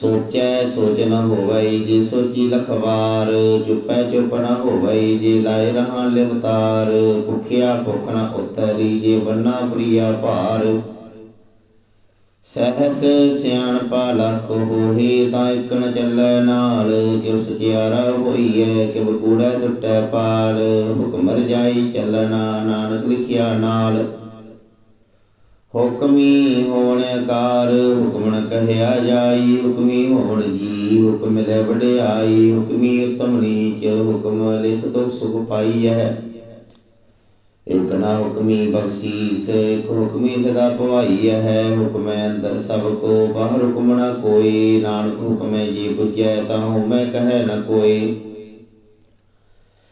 ਸੋਚੈ, ਸੋਚ ਨ ਹੋਵਈ ਜੇ ਸੋਚੀ ਲਖਵਾਰ, ਚੁਪੈ, ਚੁਪ ਨ ਹੋਵਈ ਜੇ ਲਾਇ ਰਹਾ ਲਿਵਤਾਰ, ਭੁਖਿਆ, ਭੁਖ ਨ ਉਤਰੀ ਜੇ ਬੰਨਾ ਪ੍ਰਿਆ ਭਾਰ। ਸਹਸ ਸਿਆਣਪਾ ਲਖ ਹੋਹੀ ਤਾਂ ਇਕ ਨ ਚੱਲੈ ਨਾਲ ਕਿਵ ਸਚਿਆਰਾ ਹੋਈਐ ਕਿਵ ਕੂੜੈ ਟੁੱਟੈ ਪਾਲ, ਹੁਕਮ ਜਾਈ ਚੱਲਣਾ ਨਾਨਕ ਲਿਖਿਆ ਨਾਲ। ਹੁਕਮੀ ਹੋਣ ਆਕਾਰ ਹੁਕਮ ਕਹਿਆ ਜਾਈ, ਹੁਕਮੀ ਹੋਣ ਜੀ, ਹੁਕਮ ਮਿਲੈ ਵਡਿਆਈ, ਹੁਕਮੀ ਉਤਮ ਨੀਚ ਹੁਕਮ ਲਿਖ ਦੁਖ ਸੁਖ ਪਾਈਐ। ਇਕ ਨਾ ਹੁਕਮੀ ਬਖਸ਼ੀਸ ਇਕ ਹੁਕਮੀ ਸਦਾ ਭਵਾਈਐ ਹੈ ਹੁਕਮੈ ਅੰਦਰ ਸਭ ਕੋ, ਬਾਹਰ ਹੁਕਮ ਨਾ ਕੋਈ, ਨਾਨਕ ਹੁਕਮੈ ਜੀ ਬੁਝੈ ਤਾਹੂ ਮੈਂ ਕਹੈ ਨਾ ਕੋਈ।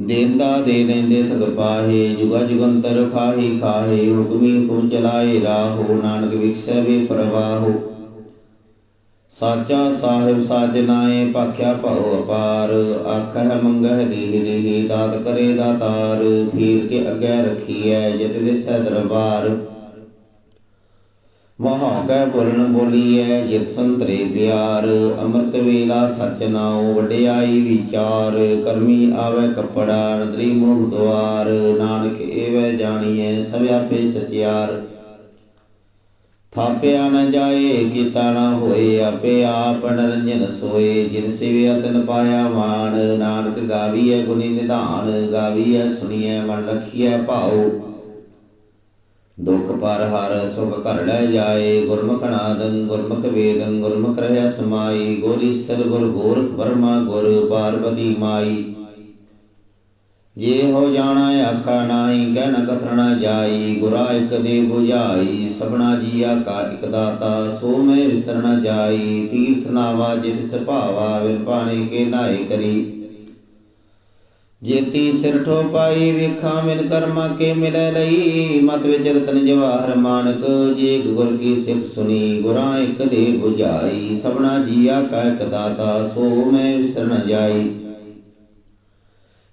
ਦੇਂਦਾ ਦੇ ਲੈਂਦੇ ਥਗ ਪਾਹੇ, ਜੁਗਾ ਜੁਗੰਤਰ ਖਾਹੀ ਖਾਹੇ, ਹੁਕਮੀ ਹੁਕਮ ਚਲਾਏ ਰਾਹੋ, ਨਾਨਕ ਵਿਖਸੈ ਵੇ ਪ੍ਰਵਾਹੋ। ਸਾਚਾ ਸਾਹਿਬ ਸਾਜਨਾਏ ਭਾਖਿਆ ਭਉ ਅਪਾਰ, ਆਖਹਿ ਮੰਗਹਿ ਦੇਹ ਦੇਹ, ਦਾਤ ਕਰੇ ਦਾਤਾਰ, ਫੀਰ ਕੇ ਅੱਗੇ ਰਖੀਐ, ਜਿਤ ਦਿਸੈ ਦਰਬਾਰ। ਮਹਾ ਕੈ ਬੋਲਣ ਬੋਲੀਐ ਜਿਤ ਸੰਤਰੇ ਪਿਆਰ, ਅੰਮ੍ਰਿਤ ਵੇਲਾ ਸਚ ਨਾਉ, ਵਡਿਆਈ ਵਿਚਾਰ, ਕਰਮੀ ਆਵੇ ਕਪੜਾ ਨਦਰੀ ਮੁਖ ਦੁਆਰ, ਨਾਨਕ ਏਵੈ ਜਾਣੀਐ, ਸਭ ਆਪੇ ਸਚਿਆਰ। ਥਾਪਿਆ ਨ ਜਾਏ, ਕੀਤਾ ਨ ਹੋਏ, ਆਪੇ ਆਪ ਨਰੰਜਨ ਸੋਏ, ਜਿਨ ਸਿਵਿਆ ਤਨ ਪਾਇਆ ਮਾਨ, ਨਾਨਕ ਗਾਵੀਐ ਗੁਣੀ ਨਿਧਾਨ, ਗਾਵੀਐ ਸੁਣੀਐ ਮਨ ਰਖੀਐ ਭਾਉ। ਦੁਖ ਪਰ ਹਰ ਸੁਖ ਘਰ ਲੈ ਜਾਏ, ਗੁਰਮੁਖ ਨਾਦੰ, ਗੁਰਮੁਖ ਵੇਦੰ, ਗੁਰਮੁਖ ਰਹਿ ਸਮਾਈ ਗੁਰ ਗੁਰ ਗੋਰਖ ਬਰਮਾ ਗੁਰ ਪਾਰਵਤੀ ਮਾਈ। ਜੇ ਹੋ ਜਾਣਾ ਆਖਾ ਨਾਹੀ ਕਹਿ ਨ ਕਥਨਾ ਜਾਈ, ਗੁਰਾ ਇਕ ਦੇ 부ਝਾਈ ਸਭਨਾ ਜੀ ਕਾ ਇਕ ਦਾਤਾ, ਸੋ ਮੈਂ ਵਿਸਰ ਜਾਈ, ਤੀਰਥ ਨਾਵਾ ਜਿਤ ਸੁਭਾਵਾ ਵਿਨ ਕੇ ਨਾਏ ਕਰੀ। ਜੇਤੀ ਸਿਰ ਠੋ ਵੇਖਾਂ ਮਿਲ ਕਰਮਾ ਕੇ ਮਿਲੈ ਲਈ। ਮਤ ਵਿੱਚ ਰਤਨ ਜਵਾਹਰ ਮਾਨਕ, ਜੇ ਗੁਰ ਕੀ ਸਿਫਤ ਸੁਣੀ, ਗੁਰਾਂ ਇਕ ਦੇ 부ਝਾਈ ਸਭਨਾ ਜੀਆ ਕਾ ਇਕ ਦਾਤਾ, ਸੋ ਮੈਂ ਵਿਸਰਨ ਨ ਜਾਈ।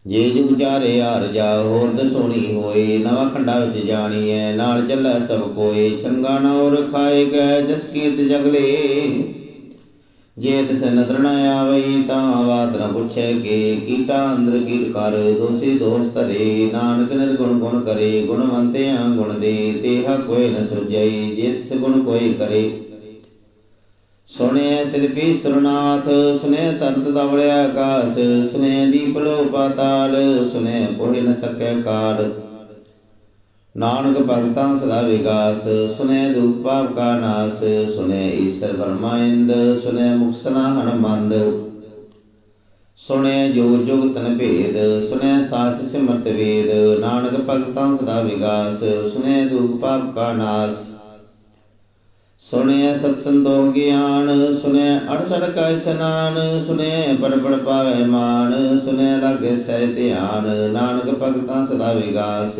ਜੇ ਜੁਗ ਚਾਰੇ ਹਾਰ ਜਾ ਹੋਰ ਦਸੋਣੀ ਹੋਏ। ਨਵਾਂ ਖੰਡਾ ਵਿੱਚ ਜਾਣੀਐ, ਨਾਲ ਚੱਲੈ ਸਭ ਕੋਏ। ਚੰਗਾ ਨਾ ਔਰ ਖਾਏ ਗੈ ਜਸ ਕੀਤ ਜਗਲੇ ਜੇ ਤਿਸ ਨਦਰ ਨ ਆਵਈ ਤਾਂ ਬਾਤ ਨ ਪੁੱਛੈ ਕੇ, ਕੀਟਾ ਅੰਦਰ ਕੀਟ ਕਰ, ਦੋਸੀ ਦੋਸ ਧਰੇ, ਨਾਨਕ ਨਿਰਗੁਣ ਗੁਣ ਕਰੇ, ਗੁਣਵੰਤਿਆਂ ਗੁਣ ਦੇ, ਤੇਹਾ ਕੋਇ ਨ ਸੁਝਈ ਜੇ ਤਿਸ ਗੁਣ ਕੋਈ ਕਰੇ। ਸੁਣਿਐ ਸਿਰਪੀ ਸੁਰਨਾਥ ਸੁਨੇ ਤਰਤ ਦਵੜਿਆ ਆਕਾਸ ਸੁਨੇ ਦੀਪ ਲੋ ਪਾਤਾਲ ਸੁਨੇ ਪੋਹਿ ਨ ਸਕੈ ਕਾਲ। ਨਾਨਕ ਭਗਤਾਂ ਸਦਾ ਵਿਗਾਸ ਸੁਨੇ ਦੁਖ ਪਾਪ ਕਾ ਨਾਸ, ਸੁਨੇ ਈਸ਼ਰ ਬਰਮਾਇੰਦ ਸੁਨੇ ਮੁਕਸਨਾ ਹਨਮੰਦ ਸੁਨੇ ਜੋ ਜੁਗ ਤਨ ਭੇਦ, ਸੁਨੇ ਸਾਚ ਸਿਮਤ ਵੇਦ, ਨਾਨਕ ਭਗਤਾਂ ਸਦਾ ਵਿਗਾਸ ਸੁਨੇ ਦੁਖ ਪਾਪ ਕਾ ਨਾਸ। ਸੁਣਿਆ ਸਤ ਸੰਤੋਖ ਗਿਆਨ ਸੁਣਿਐ ਅੜਸੜ ਕਾ ਇਸਨਾਨ ਸੁਣਿਐ ਪੜ ਪੜ ਪਾਵੇ ਮਾਨ ਸੁਣਿਐ ਲਾਗੇ ਸਹਿ ਧਿਆਨ, ਨਾਨਕ ਭਗਤਾਂ ਸਦਾ ਵਿਗਾਸ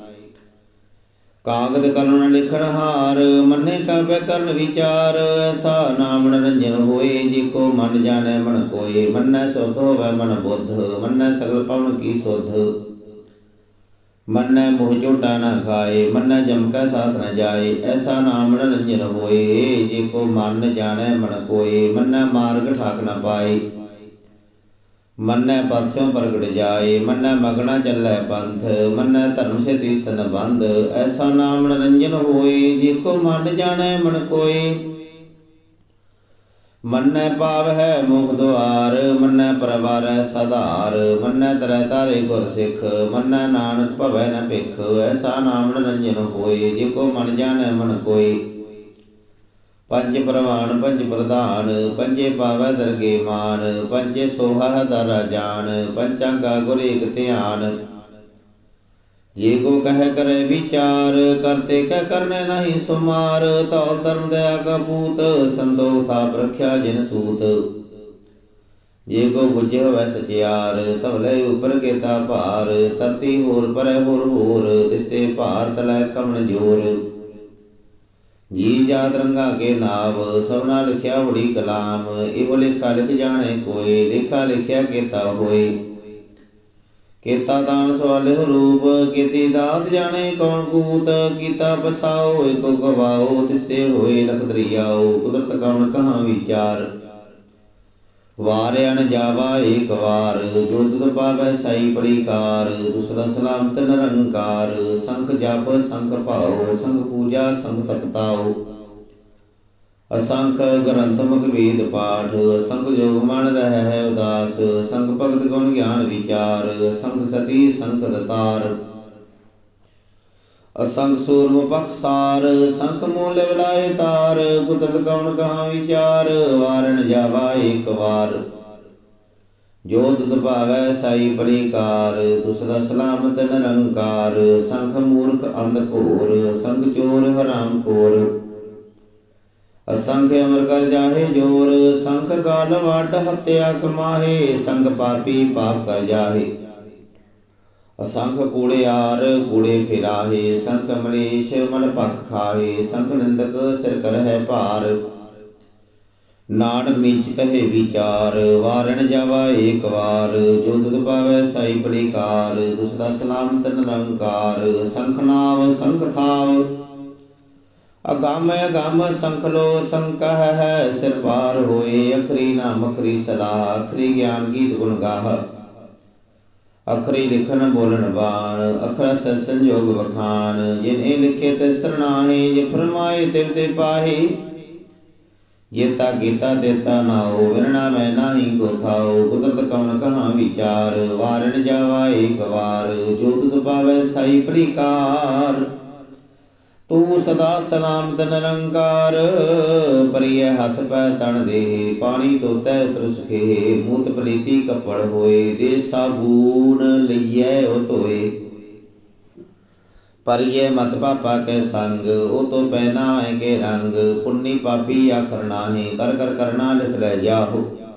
ਕਾਗਦ ਕਰਨ ਲਿਖਣ ਹਾਰ, ਮੰਨੇ ਕਾਬੈ ਕਰਨ ਵਿਚਾਰ। ਐਸਾ ਨਾਮ ਨਰੰਜਨ ਹੋਏ, ਜੀ ਕੋ ਮਨ ਜਾਣੈ ਮਨ ਕੋਏ। ਮੰਨੈ ਸੁਧ ਹੋਵੈ ਮਨ ਬੁੱਧ, ਮੰਨੈ ਸਗਲ ਪਵਨ ਕੀ ਸੁਧ। ਮੰਨੈ ਮੋਹ ਝੋਟਾ ਨਾ ਖਾਏ, ਮੰਨੈ ਜਮ ਕੈ ਸਾਥ ਨ ਜਾਏ। ਐਸਾ ਨਾਮ ਨਰੰਜਨ ਹੋਏ, ਜੇ ਕੋ ਮਨ ਜਾਣੈ ਮਨ ਕੋਏ। ਮੰਨੈ ਮਾਰਗ ਠਾਕ ਨ ਪਾਏ। ਮੰਨੈ ਪਰਸਿਓ ਪ੍ਰਗਟ ਜਾਏ, ਮੰਨੈ ਮਗਣਾ ਚੱਲੈ ਪੰਥ, ਮੰਨੈ ਧਰਮ ਸੇ ਤੀਸਨ ਬੰਧ ਐਸਾ ਨਾਮ ਨਿਰੰਜਨ ਹੋਏ, ਜੇ ਕੋ ਮਨ ਜਾਣੈ ਮਨ ਕੋਏ। ਮੰਨੈ ਪਾਵ ਹੈ ਮੁਖ ਦੁਆਰ, ਮੰਨੈ ਪਰਵਾਰੈ ਸਧਾਰ, ਮੰਨੈ ਤਰੈ ਤਾਰੇ ਗੁਰ ਸਿੱਖ, ਮੰਨੈ ਨਾਨਕ ਭਵੈ ਨ ਭਿਖ, ਐਸਾ ਨਾਮ ਨਿਰੰਜਨ ਹੋਏ, ਜੇ ਕੋ ਮਨ ਜਾਣੈ ਮਨ ਕੋਈ ਪੰਜ ਪ੍ਰਵਾਨ ਪੰਜ ਪ੍ਰਧਾਨ, ਪੰਜੇ ਪਾਵੈ ਦਰਗੇ ਮਾਨ, ਪੰਜੇ ਸੋਹਾ ਦਰ ਜਾਨ, ਪੰਚਾਂ ਗੁਰ ਏਕ ਧਿਆਨ। ਜੇ ਕੋ ਕਹਿ ਕਰੇ ਵਿਚਾਰ ਕਰਤੇ ਕਹਿ ਕਰਨੇ ਨਹੀਂ ਸੁਮਾਰ ਤਉ ਧਰਮ ਦਇਆ ਕਾ ਪੂਤ, ਸੰਤੋਖ ਜਿਨ ਸੂਤ। ਜੇ ਕੋ ਬੁਝੇ ਹੋਵੇ ਸਚਿਆਰ ਤਵਲੇ ਉਪਰ ਕੇਤਾ ਭਾਰ ਤਰਤੀ ਹੋਰ ਪਰੇ ਹੋਰ ਹੋਰ ਤਿਸਤੇ ਭਾਰ ਤਲੈ ਕਮਣ ਜੋਰ। ਜੀ ਜਾਤ ਰੰਗਾ ਕੇ ਨਾਵ ਸਭਨਾ ਲਿਖਿਆ ਬੜੀ ਕਲਾਮ, ਇਹੋ ਲੇਖਾ ਲਿਖ ਜਾਣੇ ਕੋਈ ਲੇਖਾ ਲਿਖਿਆ ਕੀਤਾ ਹੋਏ। ਕੀਤਾ ਦਾਨ ਸਵਾਲਿਹੁ ਰੂਪ, ਕੀਤੀ ਦਾਤ ਜਾਣੇ ਕੌਣ ਕੂਤ, ਕੀਤਾ ਬਸਾਓ ਏਕੋ ਗਵਾਓ, ਤਿਸਤੇ ਹੋਏ ਲਖ ਕੁਦਰਤ ਕਵਣ ਕਹਾ ਵਿਚਾਰ। ਵਾਰਿਆਣ ਜਾਵਾ ਏਕ ਵਾਰ ਜੋ ਤੁਧ ਸਾਈ ਬੜੀ ਕਾਰ ਸਲਾਮਤ ਨਿਰੰਕਾਰ ਸੰਖ ਜਪ ਸੰਖ ਭਾਉ ਸੰਖ ਪੂਜਾ ਸੰਖ ਤਪਤਾਉ। ਅਸੰਖ ਗ੍ਰੰਥ ਮੁਖ ਵੇਦ ਪਾਠ ਸੰਖ ਜੋਗ ਮਨ ਰਹਿ ਉਦਾਸ ਸੰਖ ਭਗਤ ਗੁਣ ਗਿਆਨ ਵਿਚਾਰ ਸੰਖ ਸਤੀ ਸੰਖ ਦਤਾਰ। ਅਸੰਖ ਸੂਰਮ ਪਖਸਾਰ ਸੰਖ ਮੂਲ ਵਿਲਾਏ ਤਾਰ, ਕੁਦਰਤ ਕਉਣ ਕਹਾ ਵਿਚਾਰ, ਵਾਰਣ ਜਾਵਾ ਏਕ ਵਾਰ। ਜੋ ਤੁਧ ਸਾਈ ਬਲੀਕਾਰ ਤੁਸਰਾ ਸਲਾਮਤ ਨਿਰੰਕਾਰ, ਸੰਖ ਮੂਰਖ ਅੰਧ ਘੋਰ ਸੰਖ ਚੋਰ ਹਰਾਮ ਖੋਰ। ਅਸੰਖ ਅਮਰ ਕਰ ਜਾਹੇ ਜੋਰ, ਸੰਖ ਗਾਲ ਵਾਟ ਹਤਿਆ ਕਮਾਹੇ, ਸੰਗ ਪਾਪੀ ਪਾਪ ਕਰ ਜਾਹੇ। ਅਸੰਖ ਕੂੜਿਆਰ ਕੂੜੇ ਫਿਰਾਹੇ, ਸੰਖ ਮਲੇਸ਼ ਮਲ ਪਖ ਖਾਹੇ, ਸੰਖ ਨਿੰਦਕ ਸਿਰ ਕਰਹਿ ਭਾਰ। ਨਾਨਕ ਨੀਚ ਕਹੇ ਵਿਚਾਰ, ਵਾਰਣ ਜਾਵਾ ਏਕ ਵਾਰ। ਜੋ ਤੁਧ ਪਾਵੈ ਸਾਈ ਬਲੀਕਾਰ ਦੁਸਰਾ ਸਲਾਮਤ ਨਿਰੰਕਾਰ। ਸੰਖ ਨਾਮ, ਸੰਖ ਥਾਵ। ਅਗੰਮ ਅਗੰਮ ਸੰਖ ਲੋ ਸੰਕਹ ਹੈ ਸਿਰ ਪਾਰ ਹੋਏ। ਅਖਰੀ ਨਾਮ ਅਖਰੀ ਸਲਾਹ ਅਖਰੀ ਗਿਆਨ ਗੀਤ ਗੁਣ ਗਾਹ। ਅਖਰੀ ਲਿਖਨ ਬੋਲਣ ਬਾਣ ਅਖਰ ਸ ਸੰਜੋਗ ਵਖਾਨ ਜਿਨ ਇਹ ਲਿਖੇ ਤੇ ਸਰਨਾਹੀ ਜੇ ਫਰਮਾਏ ਤਿਵ ਤੇ ਪਾਹੀ। ਜੇਤਾ ਕੀਤਾ ਦੇਤਾ ਨਾਉ ਵਿਰਣਾ ਮੈਂ ਨਾਹੀ ਕੋ ਥਾਉ ਕੁਦਰਤ ਕਉਣ ਕਹਾ ਵਿਚਾਰ, ਵਾਰਣ ਜਾਵਾ ਏਕ ਵਾਰ ਜੋ ਤੁਧ ਪਾਵੈ ਸਾਈ ਪ੍ਰੀਕਾਰ। ਤੂੰ ਸਦਾ ਸਲਾਮਤ ਨਿਰੰਕਾਰ ਪਰਿਐ ਹੱਥ ਪੈ ਤਣ ਦੇ, ਪਾਣੀ ਧੋਤੈ ਉਤਰ ਮੂਤ ਪਲੀਤੀ ਕੱਪੜ ਹੋਏ, ਦੇ ਸਾਬੂਨ ਲਈਐ ਉਹ ਧੋਏ। ਪਰਿਐ ਮਤ ਪਾਪਾ ਕੇ ਸੰਗ, ਉਹ ਤੋ ਪਹਿਨਾਵੇਂ ਕੇ ਰੰਗ, ਪੁੰਨੀ ਪਾਪੀ ਆਖਰ ਨਾਹੀ, ਕਰ ਕਰ ਕਰਨਾ ਲਿਖ ਲੈ ਜਾਹੋ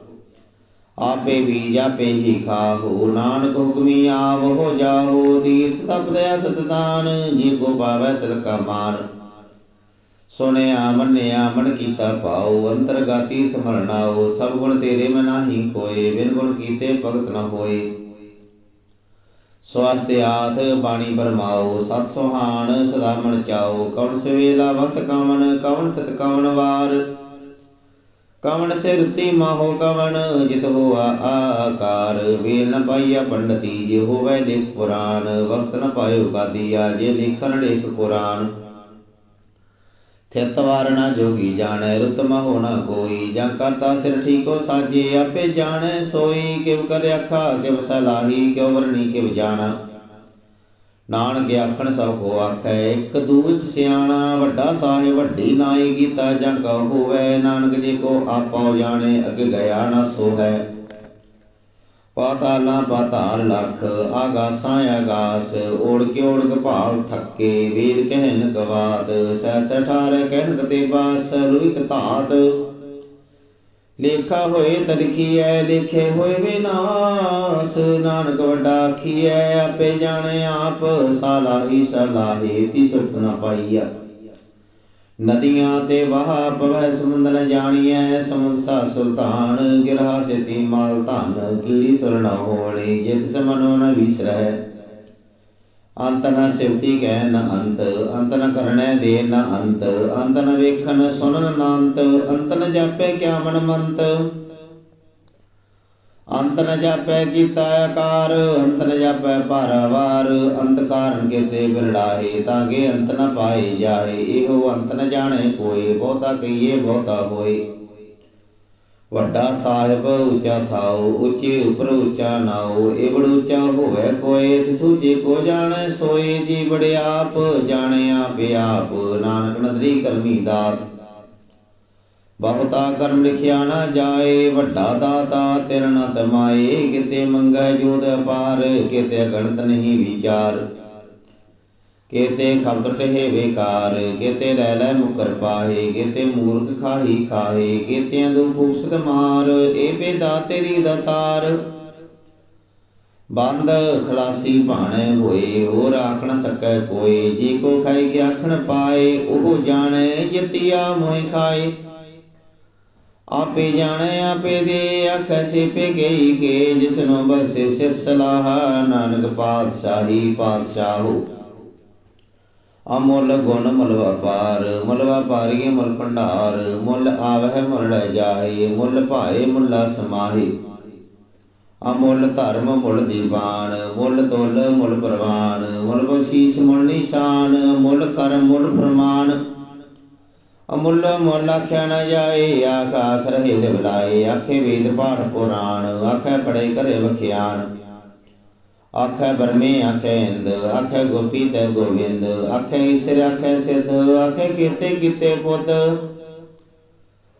ਆਪੇ ਵੀ ਜਾਪੇ ਹੀ ਖਾਹੋ। ਨਾਨਕ ਹੁਕਮੀ ਆਵ ਜਾਹੋ। ਤੀਰਥ ਤਪਦਿਆ ਤਤਾਨ ਜੀ ਕੋ ਪਾਵੈ ਤਿਲ ਕਾ ਮਾਨ। ਸੁਣਿਆ, ਮੰਨਿਆ, ਮਨ ਕੀਤਾ ਪਾਉ ਅੰਤਰਗਾ ਤੀਰਥ ਮਰਨਾਉ ਸਭ ਗੁਣ ਤੇਰੇ ਮੈਂ ਨਾਹੀ ਕੋਏ ਬਿਨ ਗੁਣ ਕੀਤੇ ਭਗਤ ਨ ਹੋਏ। ਸਵਾਸਤੇ ਆਥ, ਬਾਣੀ ਬਰਮਾਓ, ਸਤ ਸੁਹਾਣ ਸਦਾ ਮਨ ਚਾਓ। ਕਵਣ ਸਵੇਲਾ, ਵਕਤ ਕਵਣ ਕਵਣ ਸਤ ਕਵਣ ਵਾਰ। ਕਵਣ ਸਿਰਤੀ ਮਾਹੋ ਕਵਣ, ਜਿਤ ਹੋਆ ਆਕਾਰ। ਵੇਲ ਨ ਪਾਈਆ ਪੰਡਤੀ, ਜੇ ਹੋਵੇ ਲਿਖ ਪੁਰਾਨ ਵਕਤ ਨ ਪਾਇਓ ਕਾਦੀਆ ਜੇ ਲਿਖਣ ਲੇਖ ਪੁਰਾਨ ਥਿਤ ਵਾਰਣਾ ਜੋਗੀ ਜਾਣੈ, ਰੁਤ ਮਹੋ ਨ ਕੋਈ। ਜਾਂ ਕਰਤਾ ਸਿਰ ਠੀਕੋ ਸਾਜੇ, ਆਪੇ ਜਾਣੈ ਸੋਈ। ਕਿਵ ਕਰ ਆਖਾ ਕਿਵ ਸਲਾਹੀ ਕਿਵ ਵਰਣੀ ਕਿਵ ਜਾਣਾ। ਨਾਨਕ ਆਖਣ ਸਭ ਕੋ ਆਖੈ, ਇੱਕ ਦੂਇਕ ਸਿਆਣਾ ਵੱਡਾ ਸਾਹਿਬ, ਵੱਡੀ ਨਾਈ ਗੀਤਾ ਜਾਂ ਕਉ ਹੋਵੇ, ਨਾਨਕ ਜੀ ਕੋ ਆਪੋ ਜਾਣੇ, ਅਗੇ ਗਿਆ ਨਾ ਸੋ ਹੈ ਪਾਤਾਲਾਂ ਪਾਤਾਲ ਲਖ, ਆਗਾਸਾਂ ਆਗਾਸ ਓੜ ਕੇ ਓੜ ਕੇ ਭਾਲ ਥੱਕੇ ਵੇਦ ਕਹਿਨ ਗਵਾਦ ਸਹਿ ਸਹਿ ਠਾਰ ਕਹਿਨ ਕਤੇ ਬਾਸ, ਰੁਇਕ ਧਾਤ। ਲੇਖਾ ਹੋਏ ਤਲਖੀਐ ਲਿਖੇ ਹੋਏ ਵਿਨਾਸ਼। ਨਾਨਕ ਵੱਡਾ ਆਖੀਐ, ਆਪੇ ਜਾਣੇ ਆਪ, ਸਾਲਾਹੀ ਸਲਾਹੇ ਤੀ ਸੁਰਤ ਨ ਪਾਈਆ ਨਦੀਆਂ ਤੇ ਵਹਾ ਪਵੈ ਸਮੁੰਦ ਜਾਣੀਐ, ਸਮੁੰਦ ਸਾ ਸੁਲਤਾਨ, ਗਿਰਹਾ ਸੇਤੀ ਮਾਲ ਧਨ, ਕੀੜੀ ਤੁਰ ਨ ਹੋਣੀ, ਜਿਤ ਸਮਨੋ ਨ ਵਿਸਰੈ। ਅੰਤ ਨ ਸਿਵਤੀ ਕਹਿ ਨ ਅੰਤ ਅੰਤ ਨ ਕਰਣੈ ਦੇ ਨ ਅੰਤ ਅੰਤ ਨ ਵੇਖਣ ਸੁਣਨ ਨ ਅੰਤ ਅੰਤ ਨ ਜਾਪੈ ਕਿਆ ਮਨ ਮੰਤ। ਅੰਤ ਨ ਜਾਪੈ ਕੀਤਾ ਆਕਾਰ, ਅੰਤ ਨ ਜਾਪੈ ਪਾਰਾਵਾਰ ਅੰਤ ਕਾਰਨ ਕੇਤੇ ਬਿਰੜਾਏ ਤਾਂ ਕੇ ਅੰਤ ਨ ਪਾਏ ਜਾਏ, ਇਹੋ ਅੰਤ ਨ ਜਾਣੇ ਕੋਈ, ਬਹੁਤਾ ਕਹੀਏ ਬਹੁਤਾ ਹੋਏ। ਵੱਡਾ ਸਾਹਿਬ ਉੱਚਾ ਥਾਉ, ਉੱਚੇ ਉਪਰ ਉੱਚਾ ਨਾਉ ਏਵੜ ਉੱਚਾ ਹੋਵੇ ਕੋਏ ਤਿਸੂ ਜੇ ਕੋ ਜਾਣੈ ਸੋਏ, ਜੀ ਬੜਿਆਪ ਜਾਣੇ ਆਪੇ ਆਪ ਨਾਨਕ ਨਦਰੀ ਕਰਮੀ ਦਾਤ। ਬਹੁਤਾ ਕਰਮ ਲਿਖਿਆ ਨਾ ਜਾਏ, ਵੱਡਾ ਦਾਤਾ ਤੇਰਾ ਨ ਕਿਤੇ ਮੰਗੈ ਜੋਦ ਅਪਾਰ, ਕਿਤੇ ਗਣਤ ਨਹੀਂ ਵਿਚਾਰ। ਕੇਤੇ ਖਬਤ ਟਹਿ ਬੇਕਾਰ ਕੇਤੇ ਲੈ ਲੈ ਮੁਕਰ ਪਾਹੇ, ਕੇਤੇ ਮੂਰਖ ਖਾਹੀ ਖਾਹੇ, ਕੇਤਿਆਂ ਦੂ ਫੂਸਤ ਮਾਰ ਏ ਬੇਦਾ ਤੇਰੀ ਦਤਾਰ। ਬੰਦ ਖਲਾਸੀ ਭਾਣੇ ਹੋਏ, ਹੋਰ ਆਖ ਸਕੈ ਕੋਈ ਜੇ ਕੋ ਖਾਈ ਕੇ ਆਖਣ ਪਾਏ, ਉਹ ਜਾਣੈ ਜਤੀਆ ਮੋਇ ਖਾਏ। ਆਪੇ ਜਾਣੈ, ਆਪੇ ਦੇ, ਆਖੈ ਸਿਪੇ ਗਈ ਕੇ, ਜਿਸਨੂੰ ਬਸੇ ਸਿਫ ਸਲਾਹ, ਨਾਨਕ ਪਾਤਸ਼ਾਹੀ ਪਾਤਸ਼ਾਹੂ। ਅਮੁੱਲ ਗੁਣ ਮੁੱਲ ਵਪਾਰ ਮੁੱਲ ਵਪਾਰੀਏ ਮੁੱਲ ਭੰਡਾਰ, ਮੁੱਲ ਆਵਹਿ ਮੁੱਲ ਲੈ ਜਾਏ ਮੁੱਲ ਭਾਏ ਮੁੱਲਾ ਸਮਾਹੀ। ਅਮੁੱਲ ਧਰਮ ਮੁੱਲ ਦੀਵਾਨ, ਮੁੱਲ ਤੁਲ ਮੁੱਲ ਪ੍ਰਵਾਨ, ਮੁੱਲ ਬਖਸ਼ੀਸ਼ ਮੁੱਲ ਨਿਸ਼ਾਨ, ਮੁੱਲ ਕਰਮ ਮੁੱਲ ਫਰਮਾਨ। ਅਮੁੱਲ ਮੁੱਲ ਆਖਿਆ ਨਾ ਜਾਏ, ਆਖ ਆਖ ਰਹੇ ਲਿਵਲਾਏ ਆਖੇ ਵੇਦ ਪਾਠ ਪੁਰਾਣ, ਆਖੇ ਪੜੇ ਕਰੇ ਵਖਿਆਨ। ਆਖੇ ਬਰਮੇ ਆਖੇ ਇੰਦ, ਆਖੇ ਗੋਪੀ ਤੇ ਗੋਵਿੰਦ, ਆਖੇ ਈਸ਼ਰ, ਆਖੇ ਸਿੱਧ, ਆਖੇ ਕੀਤੇ ਕੀਤੇ ਪੁੱਤ।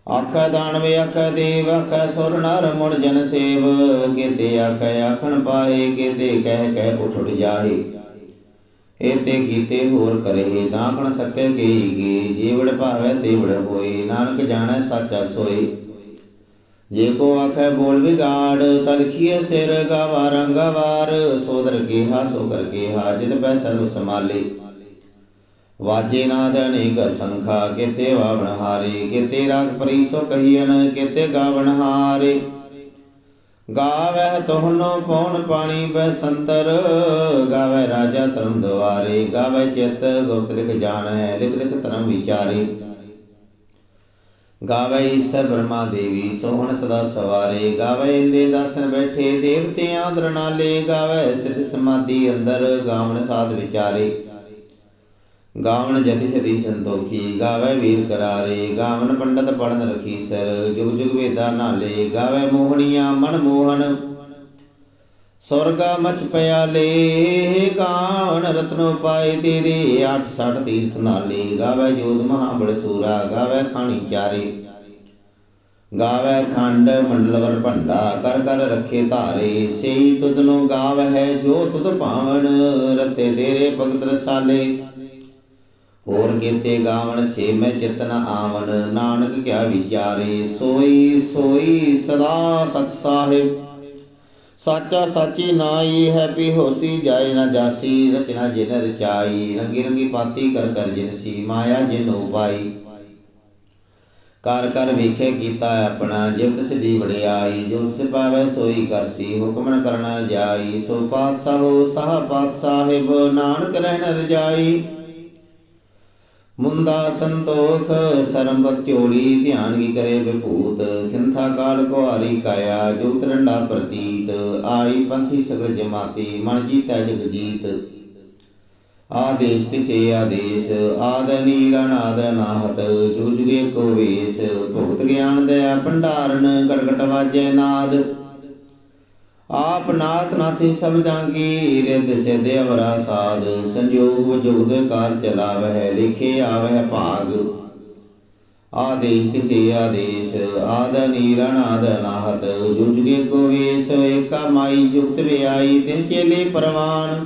ਆਖੇ ਦਾਨਵੇ, ਆਖੇ ਦੇਵ, ਆਖੇ ਸੁਰ ਨਰ ਮੁੜ ਜਨ ਸੇਵ, ਕੀਤੇ ਆਖੇ ਆਖਣ ਪਾਏ, ਕੀਤੇ ਕਹਿ ਕਹਿ ਉਠ ਜਾਏ। ਏਤੇ ਕੀਤੇ ਹੋਰ ਕਰੇ ਦਾਖਣ ਸਕੇ ਗਈ ਗੇ ਜੀਵੜ ਭਾਵੇ ਤੇਵੜ ਹੋਏ, ਨਾਨਕ ਜਾਣੈ ਸਾਚਾ ਸੋਈ ਜੇ ਕੋ ਆਖੈ ਬੋਲ ਵਿਗਾੜ ਤਲਖੀਏ ਸਿਰ ਗਾਵਾ, ਰੰਗਵਾਰ। ਸੋਦਰ ਕੀਹਾ ਸੋ ਕਰ ਕੀਹਾ ਜਿਤ ਪੈ ਸਰਬ ਸਮਾਲੇ ਵਾਜੇ ਨਾਦ ਅਨੇਕ ਸੰਖਾ, ਕਿਤੇ ਵਾਵਣ ਹਾਰੇ। ਕਿਤੇ ਰਾਗ ਪਰੀ ਸੋ ਕਹੀਨ ਕਿਤੇ ਗਾਵਣ ਹਾਰੇ। ਗਾਵੈ ਤੋਹਨੋ ਪਉਣ ਪਾਣੀ ਬੈ ਸੰਤਰ ਗਾਵੈ ਰਾਜਾ ਧਰਮ ਦੁਆਰੇ। ਗਾਵੈ ਚਿਤ ਗੁਪਤ ਲਿਖ ਜਾਣੈ, ਲਿਖ ਲਿਖ ਗਾਵੈ ਈਸ਼ਰ ਬ੍ਰਹਮਾ ਦੇਵੀ, ਸੋਹਣ ਸਦਾ ਸਵਾਰੇ। ਗਾਵੈ ਇੰਦੇ ਦਾਸਨ ਬੈਠੇ ਦੇਵਤਿਆਂ ਦਰਨਾਲੇ ਗਾਵੈ ਸਿਧ ਸਮਾਧੀ ਅੰਦਰ, ਗਾਵਣ ਸਾਧ ਵਿਚਾਰੇ। ਗਾਵਣ ਜਤੀ ਸਦੀ ਸੰਤੋਖੀ, ਗਾਵੈ ਵੀਰ ਕਰਾਰੇ। ਗਾਵਨ ਪੰਡਤ ਪੜਨ ਰਖੀ ਸਰ ਜੁਗ ਜੁਗ ਵੇਦਾ ਨਾਲੇ। ਗਾਵੈ ਮੋਹਣੀਆਂ ਮਨ ਮੋਹਨ ਸਵਰਗਾ ਮਚ ਪਿਆਲੇ ਗਾਵਣ ਰਤਨੋ ਪਾਏ ਤੇਰੇ 860 ਤੀਰਥ ਨਾਲੇ, ਗਾਵੈ ਜੋਤ ਮਹਾਬਲ ਸੂਰਾ, ਗਾਵੈ ਖਾਣੀ ਚਾਰੇ। ਗਾਵੈ ਖੰਡ ਮੰਡਲਵਰ ਭੰਡਾ, ਕਰ ਕਰ ਰੱਖੇ ਧਾਰੇ, ਸਈ ਤੁਧਨੋ ਗਾਵਹਿ ਜੋ ਤੁਧ ਭਾਵਨ, ਰਤੇ ਤੇਰੇ ਭਗਤ ਰਸਾਲੇ। ਹੋਰ ਕੀਤੇ ਗਾਵਣ ਸੇ ਮੈਂ ਚਿਤਨ ਆਵਨ ਨਾਨਕ ਕਿਆ ਵਿਚਾਰੇ, ਸੋਈ ਸੋਈ ਸਦਾ ਸਤ ਸਾਹਿਬ। ਸਾਚਾ ਸਾਚੀ ਨਾਈ ਹੈ ਪੀ ਹੋਸੀ ਜਾਏ ਨਾ ਜਾਸੀ, ਰਚਨਾ ਜਿਨ ਰਚਾਈ, ਰੰਗੀ ਰੰਗੀ ਪਾਤੀ ਕਰ ਕਰ ਜਿਨ ਸੀ, ਮਾਇਆ ਜਿਨ ਉਪਾਈ। ਕਰ ਕਰ ਵੇਖੇ ਕੀਤਾ ਆਪਣਾ, ਜਿਵਤ ਸਿਧੀ ਵੜਿਆਈ ਜੋ ਸਿਪਾਵੇ ਸੋਈ ਕਰਸੀ ਹੁਕਮ ਨ ਕਰਨਾ ਜਾਈ, ਸੋ ਪਾਤਸ਼ਾਹੋ, ਸਾਹ ਪਾਤਸ਼ਾਹਿਬ, ਨਾਨਕ ਰਹਿਣ ਰਜਾਈ। ਮੁੰਦਾ ਸੰਤੋਖ ਸਰੰਬਤ ਝੋਲੀ, ਧਿਆਨ ਕੀ ਕਰੇ ਵਿਭੂਤ? ਖਿੰਥਾ ਕਾਲ ਕੁਹਾਰੀ ਕਾਇਆ ਜੁਗਤ ਰੰਡਾ ਪ੍ਰਤੀਤ। ਆਈ ਪੰਥੀ ਸਗਲ ਜਮਾਤੀ, ਮਨ ਜੀਤੈ ਜਗ ਜੀਤ। ਆਦੇਸ਼ ਤਿਸੇ ਆਦੇਸ਼, ਆਦ ਨੀਲ, ਅਨਾਦ ਨਾਹਤ ਜੁਜਗੇ ਕੋ ਵੇਸ। ਭੁਗਤ ਗਿਆਨ ਦਇਆ ਭੰਡਾਰਨ ਗੜਗਟ ਵਾਜੈ ਨਾਦ। ਆਪ ਨਾਥ ਨਾਥੀ ਸਭ ਜਾਂਗੀ, ਰਿਦ ਸਿਧ ਅਵਰਾ ਸਾਧ, ਸੰਜੋਗ ਜੁਗਦ ਕਾਰ ਚਲਾਵਹਿ, ਲਿਖੇ ਆਵਹਿ ਭਾਗ। ਆਦੇਸ਼ ਤਿਸੇ ਆਦੇਸ਼, ਆਦ ਨੀਲ ਅਨਾਦ ਨਾਹਤ ਜੁਜਗੇ ਕੋ ਵੇਸ, ਏਕਾ ਮਾਈ ਜੁਗਤ ਵਿਆਈ, ਤਿਨ ਚੇਲੇ ਪਰਵਾਨ।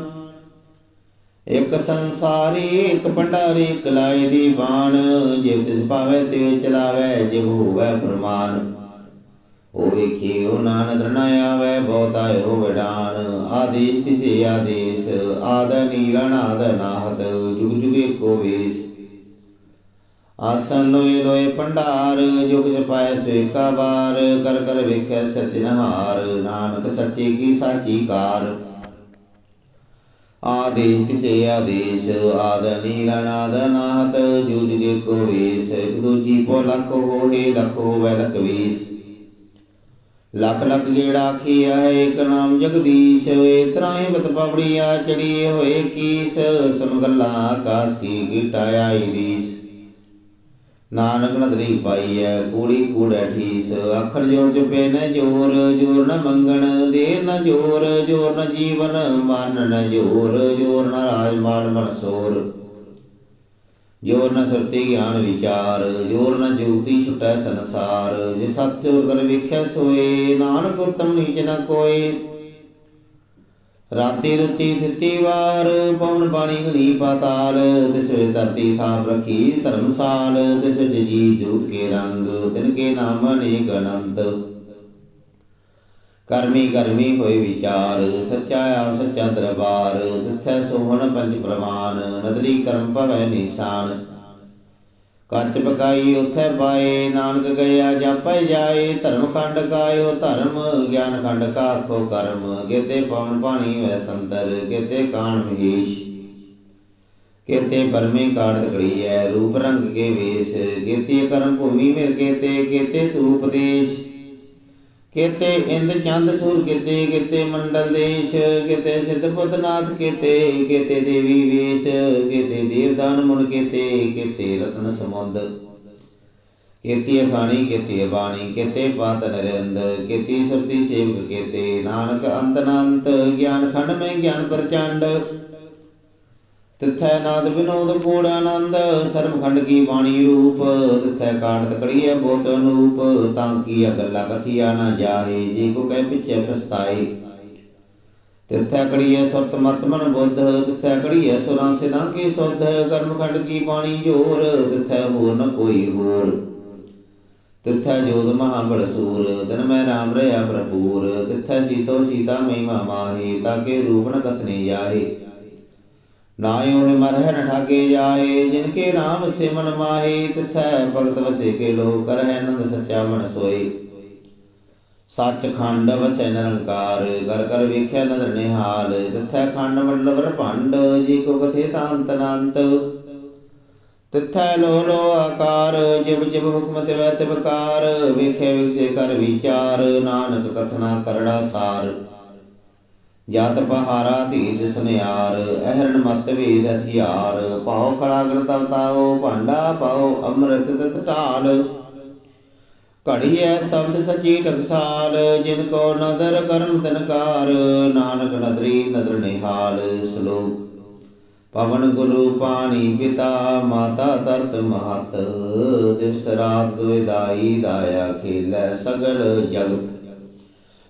ਇਕ ਸੰਸਾਰੀ, ਇਕ ਭੰਡਾਰੀ, ਇਕ ਲਾਏ ਦੀ ਬਾਣ ਜਿਵ ਤਿਸ ਪਾਵੇ ਤੇ ਚਲਾਵੇ ਜਿਵ ਹੋਵੇ ਫਰਮਾਨ। ਉਹ ਵੇਖੀ ਉਹ ਨਾਨਕ ਨ ਆਵੇ, ਬਹੁਤਾ ਹੋ ਵਿਡਾਨ। ਆਦੇਸ਼ ਤਿਸੇ ਆਦੇਸ਼, ਆਦ ਨੀਲਣ ਆਦ ਨਾਹਤ, ਜੁਗ ਜੁਗੇ ਕੋ ਵੇਸ। ਆਸਨ ਲੋਏ ਲੋਏ ਭੰਡਾਰ, ਜੁਗ ਜਪਾਇ ਸੇਕਾ ਬਾਰ ਕਰ ਕਰ ਵੇਖੈ ਸਤਿਨਹਾਰ ਨਾਨਕ ਸੱਚੇ ਕੀ ਸਾਚੀ ਕਾਰ। ਆਦੇਸ਼ ਤਿਸੇ ਆਦੇਸ਼, ਆਦ ਨੀਲਣ ਆਦ ਨਾਹਤ, ਜੁਗ ਜੁਗੇ ਕੋ ਵੇਸ। ਇਕ ਦੂਜੀ ਪੋ ਲਖ ਹੋਏ, ਲਖ ਹੋਵੇ ਲਖ ਵੀਸ। ਲੱਖ ਲੱਖ ਗੇੜਾ ਖੀਆ ਏਕ ਨਾਮ ਜਗਦੀਸ਼ ਏ ਬਤ ਪਵੜੀਆ ਚੜੀ ਹੋਏ ਕੀਸ ਸੁਨ ਆਕਾਸ ਕੀ ਗਿਟਾਇਆ ਈਰੀਸ ਨਾਨਕ ਨਦਰੀ ਪਾਈ ਪਾਈਐ ਕੂੜੀ ਕੂੜੈ ਠੀਸ, ਅੱਖਰ ਜੋਰ ਜਪੇ ਨ ਜੋਰ ਜੋਰ ਨ ਮੰਗਣ ਦੇ ਨ ਜੋਰ ਜੋਰ ਨ ਜੀਵਨ, ਮਨ ਨ ਜੋਰ ਜੋਰ ਨ ਰਾਜ ਮਾਨ ਮਨ ਸੋਰ ਨ ਸੁਰਤੀ ਗਿਆਨ ਵਿਚਾਰ, ਜੋਰ ਨ ਜੋਤੀ ਛੁਟੈ ਸੰਸਾਰ। ਜੇ ਸਤ ਜੋਰ ਕਰ ਵੇਖਿਆ ਸੋਏ, ਨਾਨਕ ਉਤਮ ਨੀਚ ਨ ਕੋਏ। ਰਾਤੀ ਰਤੀ ਥਿਤੀ ਵਾਰ, ਪਵਨ ਬਾਣੀ ਗਣੀ ਪਾਤਾਲ। ਤਿਸ ਧਰਤੀ ਥਾਪ ਰਖੀ ਧਰਮਸਾਲ। ਤਿਸ ਵਿੱਚ ਜੀ ਜੋਤ ਕੇ ਰੰਗ, ਤਿਨ ਕੇ ਨਾਮ ਅਨੇਕ ਅਨੰਤ। ਕਰਮੀ ਕਰਮੀ ਹੋਏ ਵਿਚਾਰ, ਸੱਚਾ ਆਪ ਸੱਚਾ ਦਰਬਾਰ, ਤਿਥੈ ਸੋਹਣ ਪੰਜ ਪ੍ਰਮਾਨ ਨਦਰੀ ਕਰਮ ਭਵੈ ਨਿਸ਼ਾਨ। ਕੱਚ ਪਕਾਈ ਉਥੈ ਪਾਏ, ਨਾਨਕ ਗਿਆ ਜਾਪੈ ਜਾਏ, ਧਰਮ ਖੰਡ ਕਾਇਓ ਧਰਮ, ਗਿਆਨ ਖੰਡ ਕਾਖੋ ਕਰਮ, ਕਿਤੇ ਪਵਨ ਪਾਣੀ ਵੈ ਸੰਤਰ, ਕੇਤੇ ਕਾਣ ਮਹੇਸ਼। ਕੇਤੇ ਬਰਮੇ ਤਕੜੀ ਹੈ ਰੂਪ ਰੰਗ ਕੇ ਵੇਸ਼, ਕੇਤੇ ਕਰਮ ਭੂਮੀ ਮਿਲ ਕੇਤੇ ਕੇਤੇ ਤੂ ਉਪਦੇਸ਼ ਕੇਤੇ ਇੰਦ ਚੰਦ ਸੂਰ ਕੇਤੇ ਕੇਤੇ ਮੰਡਲ ਦੇਸ਼, ਕੇਤੇ ਸਿੱਧ ਕੇਤੇ ਕੇਤੇ ਦੇਵੀ ਵੇਸ਼, ਕੇਤੇ ਦੇਵਦਾਨ ਮੁਨ ਕੇਤੇ ਕੇਤੇ ਰਤਨ ਸਮੁੰਦ। ਕੇਤੀ ਅਖਾਣੀ, ਕੇਤੀ ਬਾਣੀ, ਕੇਤੇ ਪਾਤ ਨਰਿੰਦ, ਕੇਤੀ ਸੁਰਤੀ ਸੇਵਕ ਕੇਤੇ, ਨਾਨਕ ਅੰਤ ਅਨੰਤ ਗਿਆਨ ਖੰਡ ਮੈਂ ਗਿਆਨ ਪ੍ਰਚੰਡ। ਤਿਥੈ ਨਾਦ ਵਿਨੋਦ ਕੂੜ ਆਨੰਦ, ਸਰਬਖੰਡ ਕੀ ਬਾਣੀ ਰੂਪ, ਤਿਥੈ ਕਾੜਤ ਕੜੀਐ ਬੋਤ ਅਨੂਪ, ਤਾਂ ਕੀ ਗੱਲਾਂ ਕਥੀਆ ਨਾ ਜਾਏ, ਜੀ ਕੋ ਕਹਿ ਪਿਛੇ ਪਛਤਾਏ ਤਿਥੈ ਕੜੀਐ ਸੁਰਤ ਮਤ ਬੁੱਧ, ਤਿਥੈ ਕੜੀਐ ਸੁਰਾਂ ਸਿਦਾਂ ਕੀ ਸੁਧ, ਕਰਮਖੰਡ ਕੀ ਬਾਣੀ ਜੋਰ, ਤਿਥੈ ਹੋਰ ਨ ਕੋਈ ਹੋਰ। ਤਿਥੈ ਜੋਤ ਮਹਾ ਬੜ ਸੂਰ, ਤਨ ਮੈਂ ਰਾਮ ਰਿਆ ਭਰਪੂਰ, ਤਿਥੈ ਸੀਤੋ ਸੀਤਾ ਮਹਿਮਾ ਮਾਹੀ ਤਾਕੇ ਰੂਪ ਨ ਕਥਨੇ ਜਾਏ। ਨਾਇਓ ਮਰਹਿ ਨ ਠਾਗੇ ਜਾਏ, ਜਿਨ ਕੇ ਨਾਮ ਸਿਮਨ ਮਾਹੀ, ਤਿਥੈ ਭਗਤ ਵਸੇ ਕੇ ਲੋ ਕਰਹਿ ਆਨੰਦ ਸੱਚਾ ਮਨ ਸੋਈ ਸੱਚ ਖੰਡ ਵਸੈ ਨਿਰੰਕਾਰ, ਕਰ ਕਰ ਵੇਖਿਆ ਨਦਰ ਨਿਹਾਲ, ਤਿਥੈ ਖੰਡ ਮੰਡਲ ਭੰਡ, ਜੀ ਕੋ ਕਥੇ ਤਾਂਤ ਅਨੰਤ ਤਿਥੈ ਲੋ ਲੋ ਆਕਾਰ, ਜਿਵ ਜਿਵ ਹੁਕਮ ਤੇ ਵੈ ਤਿਵਕਾਰ ਵੇਖੇ ਵਿਸੇ ਕਰ ਵਿਚਾਰ, ਨਾਨਕ ਕਥਨਾ ਕਰੜਾ ਸਾਰ। ਜਤ ਪਹਾਰਾ ਧੀਰ ਸੁਨਿਆਰ, ਅਹਰਣ ਮਤ ਵੇਦ ਹਥਿਆਰ, ਪਾਉ ਖੜਾ ਗਣ ਭਾਂਡਾ ਪਾਉ ਅੰਮ੍ਰਿਤ ਤਤ ਢਾਲ। ਘੜੀਐ ਸ਼ਬਦ ਸਚੀ ਟਕਸਾਲ, ਜਿਨ ਕੋ ਨਦਰ ਕਰਮ ਤਨਕਾਰ, ਨਾਨਕ ਨਦਰੀ ਨਦਰ ਨਿਹਾਲ। ਸ਼ਲੋਕ, ਪਵਨ ਗੁਰੂ ਪਾਣੀ ਪਿਤਾ, ਮਾਤਾ ਤਰਤ ਮਹਤ, ਦਿਵਸ ਰਾਤ ਦੁਇਦਾਈ ਦਾਇਆ ਖੇਲੈ ਸਗਲ ਜਗਤ।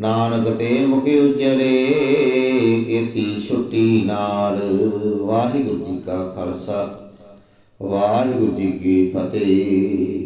ਨਾਨਕ ਤੇ ਮੁਖ ਉਜਲੇ ਕੀਤੀ ਛੁੱਟੀ ਨਾਲ। ਵਾਹਿਗੁਰੂ ਜੀ ਕਾ ਖਾਲਸਾ, ਵਾਹਿਗੁਰੂ ਜੀ ਕੀ ਫਤਿਹ।